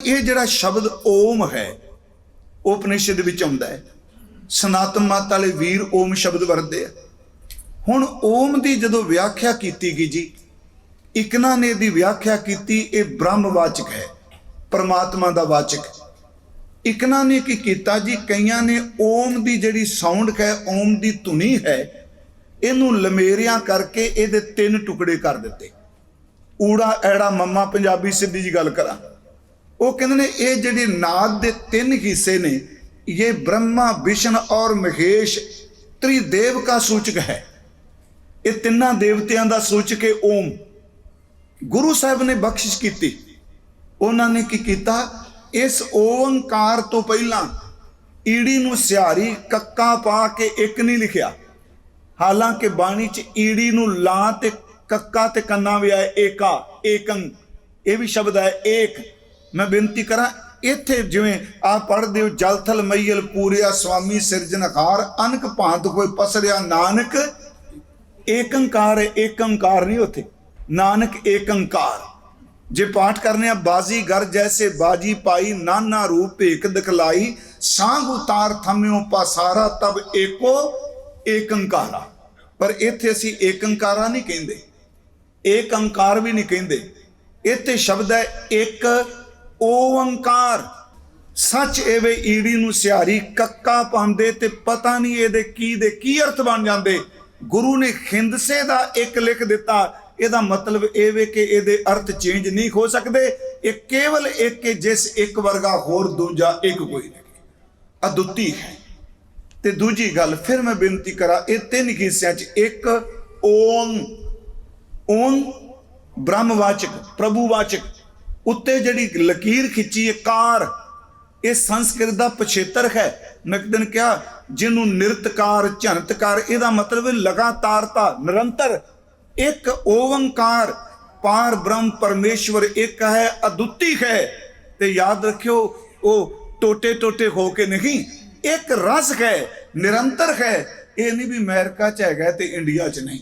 ਇਹ ਜਿਹੜਾ ਸ਼ਬਦ ਓਮ ਹੈ, ਉਹ ਉਪਨਿਸ਼ਦ ਵਿੱਚ ਆਉਂਦਾ ਹੈ। ਸਨਾਤਨ ਮਤ ਵਾਲੇ ਵੀਰ ਓਮ ਸ਼ਬਦ ਵਰਤਦੇ ਆ। ਹੁਣ ਓਮ ਦੀ ਜਦੋਂ ਵਿਆਖਿਆ ਕੀਤੀ ਗਈ ਜੀ, ਇਕਨਾ ਨੇ ਦੀ ਵਿਆਖਿਆ ਕੀਤੀ ਇਹ ਬ੍ਰਹਮਵਾਚਕ ਹੈ, ਪਰਮਾਤਮਾ ਦਾ ਵਾਚਕ। ਇਕਨਾ ਨੇ ਕੀ ਕੀਤਾ ਜੀ, ਕਈਆਂ ਨੇ ਓਮ ਦੀ ਜਿਹੜੀ ਸਾਊਂਡ ਹੈ, ਓਮ ਦੀ ਧੁਨੀ ਹੈ, ਇਹਨੂੰ ਲਮੇਰਿਆਂ ਕਰਕੇ ਇਹਦੇ ਤਿੰਨ ਟੁਕੜੇ ਕਰ ਦਿੱਤੇ। ਊੜਾ, ਐੜਾ, ਮੰਮਾ, ਪੰਜਾਬੀ ਸਿੱਧੀ ਜੀ ਗੱਲ ਕਰਾਂ। ਉਹ ਕਹਿੰਦੇ ਨੇ, ਇਹ ਜਿਹੜੇ ਨਾਦ ਦੇ ਤਿੰਨ ਹਿੱਸੇ ਨੇ, ਇਹ ਬ੍ਰਹਮਾ, ਵਿਸ਼ਨ ਔਰ ਮਹੇਸ਼ ਤ੍ਰਿਦੇਵ ਦਾ ਸੂਚਕ ਹੈ। ਇਹ ਤਿੰਨਾਂ ਦੇਵਤਿਆਂ ਦਾ ਸੂਚਕ ਹੈ, ਓਮ। ਗੁਰੂ ਸਾਹਿਬ ਨੇ ਬਖਸ਼ਿਸ਼ ਕੀਤੀ। ਉਹਨਾਂ ਨੇ ਕੀ ਕੀਤਾ? ਇਸ ਓੰਕਾਰ ਤੋਂ ਪਹਿਲਾਂ ਈੜੀ ਨੂੰ ਸਿਹਾਰੀ, ਕੱਕਾ ਪਾ ਕੇ ਇੱਕ ਨਹੀਂ ਲਿਖਿਆ। ਹਾਲਾਂਕਿ ਬਾਣੀ ਚ ਈੜੀ ਨੂੰ ਲਾਂ ਤੇ ਕੱਕਾ ਤੇ ਕੰਨਾ ਵੀ ਆਏ ਏਕਾ, ਏਕੰ, ਇਹ ਵੀ ਸ਼ਬਦ ਹੈ, ਏਕ। ਮੈਂ ਬੇਨਤੀ ਕਰਾਂ, ਇੱਥੇ ਜਿਵੇਂ ਆ ਪੜ੍ਹਦੇ ਹੋ, ਜਲਥਲ ਮਈਲ ਪੂਰਿਆ ਸੁਆਮੀ ਸਿਰਜਣਹਾਰ ਅਨਕ ਭਾਂਤ ਕੋਈ ਪਸਰਿਆ ਨਾਨਕ। ਏਕੰਕਾਰ ਏਕੰਕਾਰ ਨਹੀਂ ਉੱਥੇ। ਨਾਨਕ ਏਕੰਕਾਰ। ਜੇ ਪਾਠ ਕਰਨੇ ਆ, ਬਾਜੀ ਗਰ ਜੈਸੇ ਬਾਜੀ ਪਾਈ, ਨਾਨਾ ਰੂਪ ਭੇਕ ਦਿਖਲਾਈ, ਸਾਂਗ ਉਤਾਰ ਥਮਿਓ ਪਾਸਾਰਾ ਤਬ ਏਕੋ ਏਕੰਕਾਰਾ। ਪਰ ਇੱਥੇ ਅਸੀਂ ਏਕੰਕਾਰਾ ਨਹੀਂ ਕਹਿੰਦੇ। ਏਕੰਕਾਰ ਵੀ ਨਹੀਂ ਕਹਿੰਦੇ। ਇੱਥੇ ਸ਼ਬਦ ਹੈ, ਇੱਕ ਓੰਕਾਰ ਸੱਚ ਐਵੇਂ ਈੜੀ ਨੂੰ ਸਿਹਾਰੀ ਕੱਕਾ ਪਾਉਂਦੇ ਤੇ ਪਤਾ ਨਹੀਂ ਇਹਦੇ ਕੀ ਦੇ ਕੀ ਅਰਥ ਬਣ ਜਾਂਦੇ। ਗੁਰੂ ਨੇ ਖਿੰਦਸੇ ਦਾ ਇੱਕ ਲਿਖ ਦਿੱਤਾ। ਇਹਦਾ ਮਤਲਬ ਇਹ ਵੇ ਕਿ ਇਹਦੇ ਅਰਥ ਚੇਂਜ ਨਹੀਂ ਹੋ ਸਕਦੇ। ਇਹ ਕੇਵਲ ਇੱਕ ਜਿਸ ਇੱਕ ਵਰਗਾ ਹੋਰ ਦੂਜਾ ਇੱਕ ਕੋਈ ਨਹੀਂ। ਅਦੁੱਤੀ ਹੈ। ਤੇ ਦੂਜੀ ਗੱਲ, ਫਿਰ ਮੈਂ ਬੇਨਤੀ ਕਰਾਂ, ਇਹ ਤਿੰਨ ਹਿੱਸਿਆਂ 'ਚ ਇੱਕ ਓਮ ਓਮ ਬ੍ਰਹਮਵਾਚਕ, ਪ੍ਰਭੂਵਾਚਕ ਉੱਤੇ ਜਿਹੜੀ ਲਕੀਰ ਖਿੱਚੀ ਹੈ ਕਾਰ, ਇਹ ਸੰਸਕ੍ਰਿਤ ਦਾ ਪਛੇਤਰ ਹੈ। ਨਕਦਨ ਕਿਹਾ, ਜਿਹਨੂੰ ਨਿਰਤਕਾਰ ਝਨਤਕਾਰ ਇਹਦਾ ਮਤਲਬ ਹੈ ਲਗਾਤਾਰਤਾ, ਨਿਰੰਤਰ। ਇੱਕ ਓਵੰਕਾਰ ਪਾਰ ਬ੍ਰਹਮ ਪਰਮੇਸ਼ਵਰ, ਇੱਕ ਹੈ ਅਦੁੱਤੀ ਹੈ। ਤੇ ਯਾਦ ਰੱਖਿਓ, ਉਹ ਟੋਟੇ ਟੋਟੇ ਹੋ ਕੇ ਨਹੀਂ, ਇੱਕ ਰਸ ਹੈ, ਨਿਰੰਤਰ ਹੈ। ਇਹ ਨਹੀਂ ਵੀ ਅਮਰੀਕਾ ਚ ਹੈਗਾ ਤੇ ਇੰਡੀਆ ਚ ਨਹੀਂ।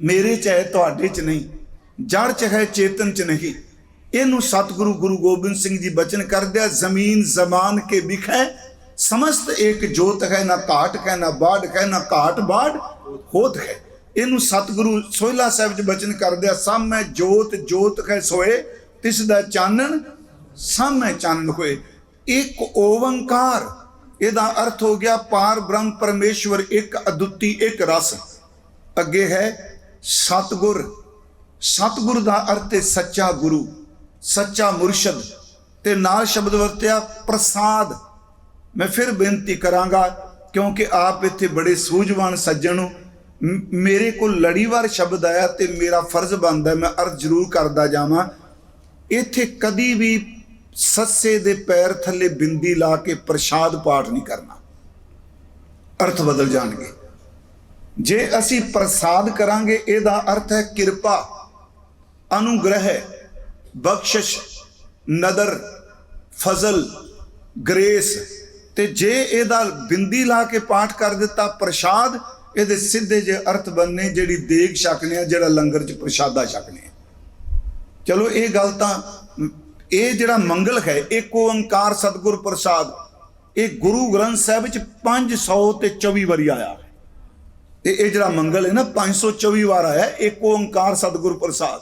ਮੇਰੇ ਚ ਹੈ, ਤੁਹਾਡੇ ਚ ਨਹੀਂ। ਜੜ ਚ ਹੈ, ਚੇਤਨ ਚ ਨਹੀਂ। ਇਹਨੂੰ ਸਤਿਗੁਰੂ ਗੁਰੂ ਗੋਬਿੰਦ ਸਿੰਘ ਜੀ ਬਚਨ ਕਰਦਿਆ ਜ਼ਮੀਨ ਜ਼ਮਾਨ ਕੇ ਵਿਖੈ। ਸਮਸਤ ਇੱਕ ਜੋਤ ਹੈ, ਨਾ ਘਾਟ ਹੈ, ਨਾ ਬਾੜ ਹੈ, ਨਾ ਘਾਟ ਬਾੜ, ਹੋਤ ਹੈ। ਇਹਨੂੰ ਸਤਿਗੁਰੂ ਸੋਹਿਲਾ ਸਾਹਿਬ ਚ ਬਚਨ ਕਰਦਿਆ ਸਾਹਮਣੇ ਜੋਤ ਜੋਤ ਹੈ ਸੋਏ, ਤਿਸ ਦਾ ਚਾਨਣ, ਸਾਹਮਣੇ ਚਾਨਣ ਹੋਏ। ਇੱਕ ਓਵੰਕਾਰ, ਇਹਦਾ ਅਰਥ ਹੋ ਗਿਆ ਪਾਰ ਬ੍ਰਹਮ ਪਰਮੇਸ਼ਵਰ ਇੱਕ ਅਦੁੱਤੀ ਇੱਕ ਰਸ। ਅੱਗੇ ਹੈ ਸਤਗੁਰ। ਸਤਗੁਰ ਦਾ ਅਰਥ ਹੈ ਸੱਚਾ ਗੁਰੂ। ਸੱਚਾ ਮੁਰਸ਼ਦ ਤੇ ਨਾਲ ਸ਼ਬਦ ਵਰਤਿਆ ਪ੍ਰਸਾਦ। ਮੈਂ ਫਿਰ ਬੇਨਤੀ ਕਰਾਂਗਾ, ਕਿਉਂਕਿ ਆਪ ਇੱਥੇ ਬੜੇ ਸੂਝਵਾਨ ਸੱਜਣ ਹੋ। ਮੇਰੇ ਕੋਲ ਲੜੀਵਾਰ ਸ਼ਬਦ ਆਇਆ ਤੇ ਮੇਰਾ ਫਰਜ਼ ਬਣਦਾ, ਮੈਂ ਅਰਜ਼ ਜ਼ਰੂਰ ਕਰਦਾ ਜਾਵਾਂ। ਇੱਥੇ ਕਦੀ ਵੀ ਸੱਸੇ ਦੇ ਪੈਰ ਥੱਲੇ ਬਿੰਦੀ ਲਾ ਕੇ ਪ੍ਰਸ਼ਾਦ ਪਾਠ ਨਹੀਂ ਕਰਨਾ। ਅਰਥ ਬਦਲ ਜਾਣਗੇ। ਜੇ ਅਸੀਂ ਪ੍ਰਸਾਦ ਕਰਾਂਗੇ, ਇਹਦਾ ਅਰਥ ਹੈ ਕਿਰਪਾ, ਅਨੁਗ੍ਰਹਿ। ਬਖਸ਼ਿਸ਼ ਨਦਰ ਫਜ਼ਲ ਗ੍ਰੇਸ ਤੇ ਜੇ ਇਹਦਾ ਬਿੰਦੀ ਲਾ ਕੇ ਪਾਠ ਕਰ ਦਿੱਤਾ ਪ੍ਰਸ਼ਾਦ ਇਹਦੇ ਸਿੱਧੇ ਜੇ ਅਰਥ ਬੰਨੇ ਜਿਹੜੀ ਦੇਗ ਛਕਨੇ ਆ ਜਿਹੜਾ ਲੰਗਰ ਚ ਪ੍ਰਸ਼ਾਦਾ ਛਕਨੇ ਆ। ਚਲੋ ਇਹ ਗੱਲ ਤਾਂ ਇਹ ਜਿਹੜਾ ਮੰਗਲ ਹੈ ਇੱਕ ਓੰਕਾਰ ਸਤਿਗੁਰ ਪ੍ਰਸਾਦ ਇਹ ਗੁਰੂ ਗ੍ਰੰਥ ਸਾਹਿਬ ਵਿੱਚ 500 ਤੇ 24 ਵਾਰੀ ਆਇਆ ਤੇ ਇਹ ਜਿਹੜਾ ਮੰਗਲ ਹੈ ਨਾ 524 ਵਾਰ ਆਇਆ ਹੈ, ਇੱਕ ਓੰਕਾਰ ਸਤਿਗੁਰ ਪ੍ਰਸਾਦ।